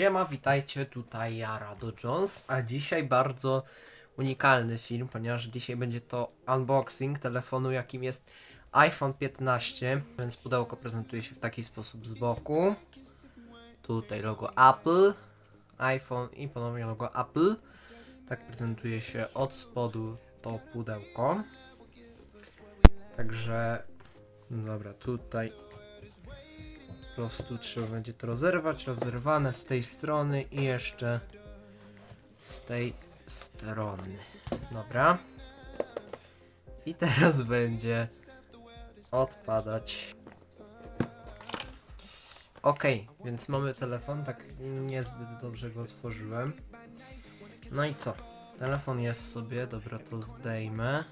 Siema, witajcie, tutaj ja, Rado Jones, a dzisiaj bardzo unikalny film, ponieważ dzisiaj będzie to unboxing telefonu, jakim jest iPhone 15, więc pudełko prezentuje się w taki sposób z boku. Tutaj logo Apple, iPhone i ponownie logo Apple. Tak prezentuje się od spodu to pudełko. Także, no dobra, tutaj prostu trzeba będzie to rozerwać, rozerwane z tej strony i jeszcze z tej strony. Dobra. I teraz będzie odpadać. Ok, więc mamy telefon, tak niezbyt dobrze go otworzyłem. No i co? Telefon jest sobie, dobra, to zdejmę.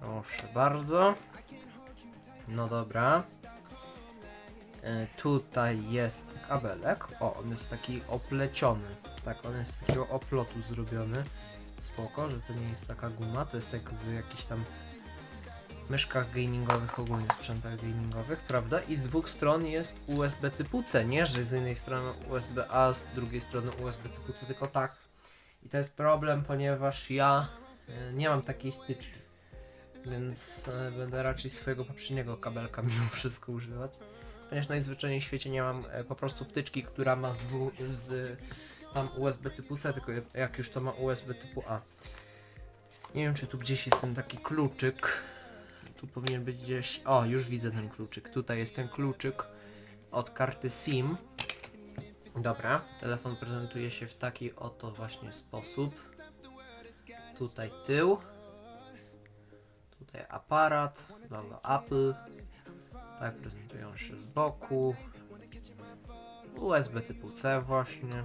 Proszę bardzo. No dobra. E, tutaj jest kabelek. O, on jest taki opleciony. Tak, on jest z takiego oplotu zrobiony. Spoko, że to nie jest taka guma, to jest jak w jakichś tam myszkach gamingowych, ogólnie sprzętach gamingowych, prawda? I z dwóch stron jest USB typu C, nie? Że z jednej strony USB A, z drugiej strony USB typu C, tylko tak. I to jest problem, ponieważ ja e, nie mam takiej wtyczki. Więc e, będę raczej swojego poprzedniego kabelka mimo wszystko używać ponieważ najzwyczajniej w świecie nie mam e, po prostu wtyczki, która ma z, dwu, z tam USB typu C, tylko jak już to ma USB typu A. Nie wiem, czy tu gdzieś jest ten taki kluczyk. Tu powinien być gdzieś. O, już widzę ten kluczyk. Tutaj jest ten kluczyk od karty SIM. Dobra, telefon prezentuje się w taki oto właśnie sposób. Tutaj tył. Tutaj aparat, logo Apple. Tak prezentują się z boku. USB typu C właśnie.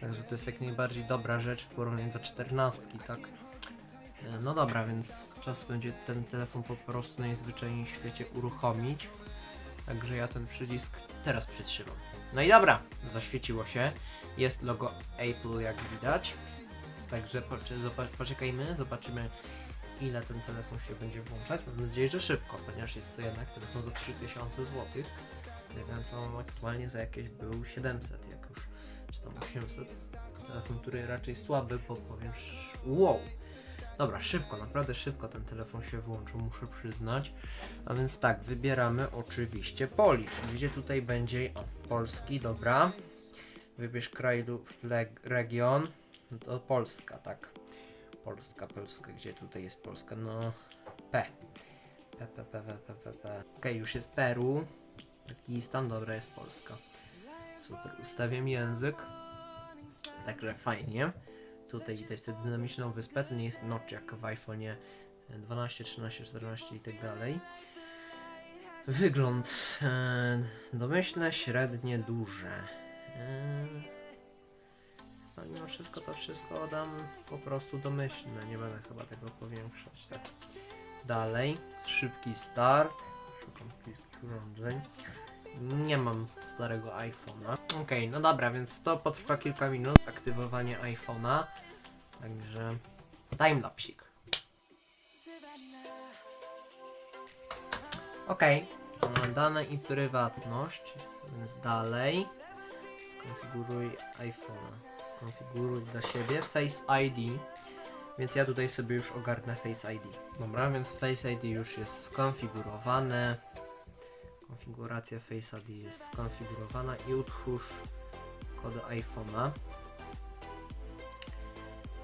Także to jest jak najbardziej dobra rzecz w porównaniu do 14, tak? E, No dobra, więc czas będzie ten telefon po prostu najzwyczajniej w świecie uruchomić. Także ja ten przycisk teraz przytrzymam. No i dobra, zaświeciło się. Jest logo Apple jak widać. Także poczekajmy, zobaczymy ile ten telefon się będzie włączać. Mam nadzieję, że szybko, ponieważ jest to jednak telefon za 3000 zł. Więc on aktualnie za jakieś był 700 jak już, czy tam 800. Telefon, który raczej słaby, bo powiem, wow. Dobra, szybko, naprawdę szybko ten telefon się włączył, muszę przyznać. A więc tak, wybieramy oczywiście Polish. Gdzie tutaj będzie, o, polski, dobra. Wybierz kraj lub region. No to Polska, tak. Polska, Polska, gdzie tutaj jest Polska? No, P. P, P, P, P, P, P, P. Już jest Peru. Pakistan, dobra, jest Polska. Super, ustawiam język. Także fajnie. Tutaj widać tę dynamiczną wyspę, to nie jest notch jak w iPhone'ie 12, 13, 14 i tak dalej. Wygląd e, domyślne, średnie, duże. E, no mimo wszystko to wszystko dam po prostu domyślne, nie będę chyba tego powiększać, tak. Dalej, szybki start, szukam pliski urządzeń. Nie mam starego iPhone'a. Okej, no dobra, więc to potrwa kilka minut, aktywowanie iPhone'a. Także timelapsik. E, dane i prywatność, więc dalej. Skonfiguruj iPhone'a. Skonfiguruj dla siebie Face ID. Więc ja tutaj sobie już ogarnę Face ID. Dobra, więc Face ID już jest skonfigurowane. Konfiguracja Face ID jest skonfigurowana i utwórz kod iPhone'a.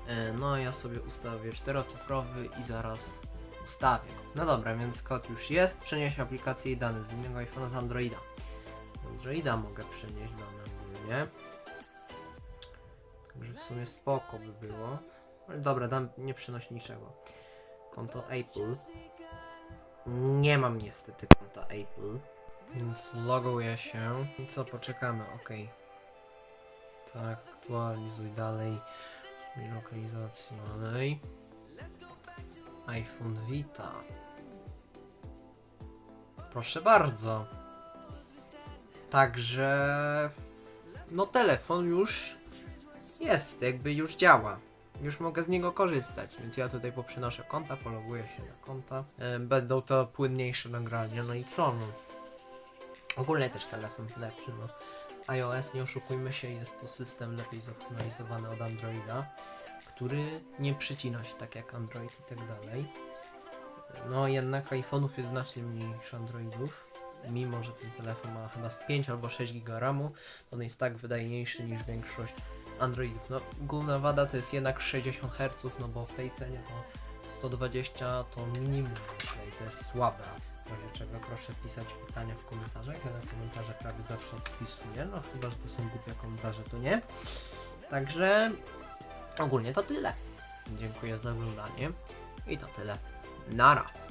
E, No, ja sobie ustawię czterocyfrowy i zaraz ustawię. No dobra, więc kod już jest. Przenieś aplikację i dane z innego iPhone'a z Androida. Z Androida mogę przenieść dane ogólnie. Także w sumie spoko by było. Ale dobra, dam nie przynosi niczego. Konto Apple. Nie mam niestety konta Apple. Więc loguję się. I co, poczekamy, ok. Tak, aktualizuj dalej. Zmień lokalizację dalej. iPhone Vita. Proszę bardzo. Także no telefon już jest, jakby już działa. Już mogę z niego korzystać, więc ja tutaj poprzenoszę konta, pologuję się na konta. Będą to płynniejsze nagrania, no i co no. Ogólnie też telefon lepszy, no. iOS, nie oszukujmy się, jest to system lepiej zoptymalizowany od Androida, który nie przycina się tak jak Android i tak dalej. No jednak iPhone'ów jest znacznie mniej niż Androidów. Mimo, że ten telefon ma chyba z 5 albo 6 GB RAMu, on jest tak wydajniejszy niż większość Androidów. No, główna wada to jest jednak 60 Hz, no bo w tej cenie to 120 to minimum i to jest słabe. W razie czego proszę pisać pytania w komentarzach. Ja na komentarze prawie zawsze odpisuję, no chyba, że to są głupie komentarze, to nie. Także ogólnie to tyle. Dziękuję za oglądanie i to tyle. Nara!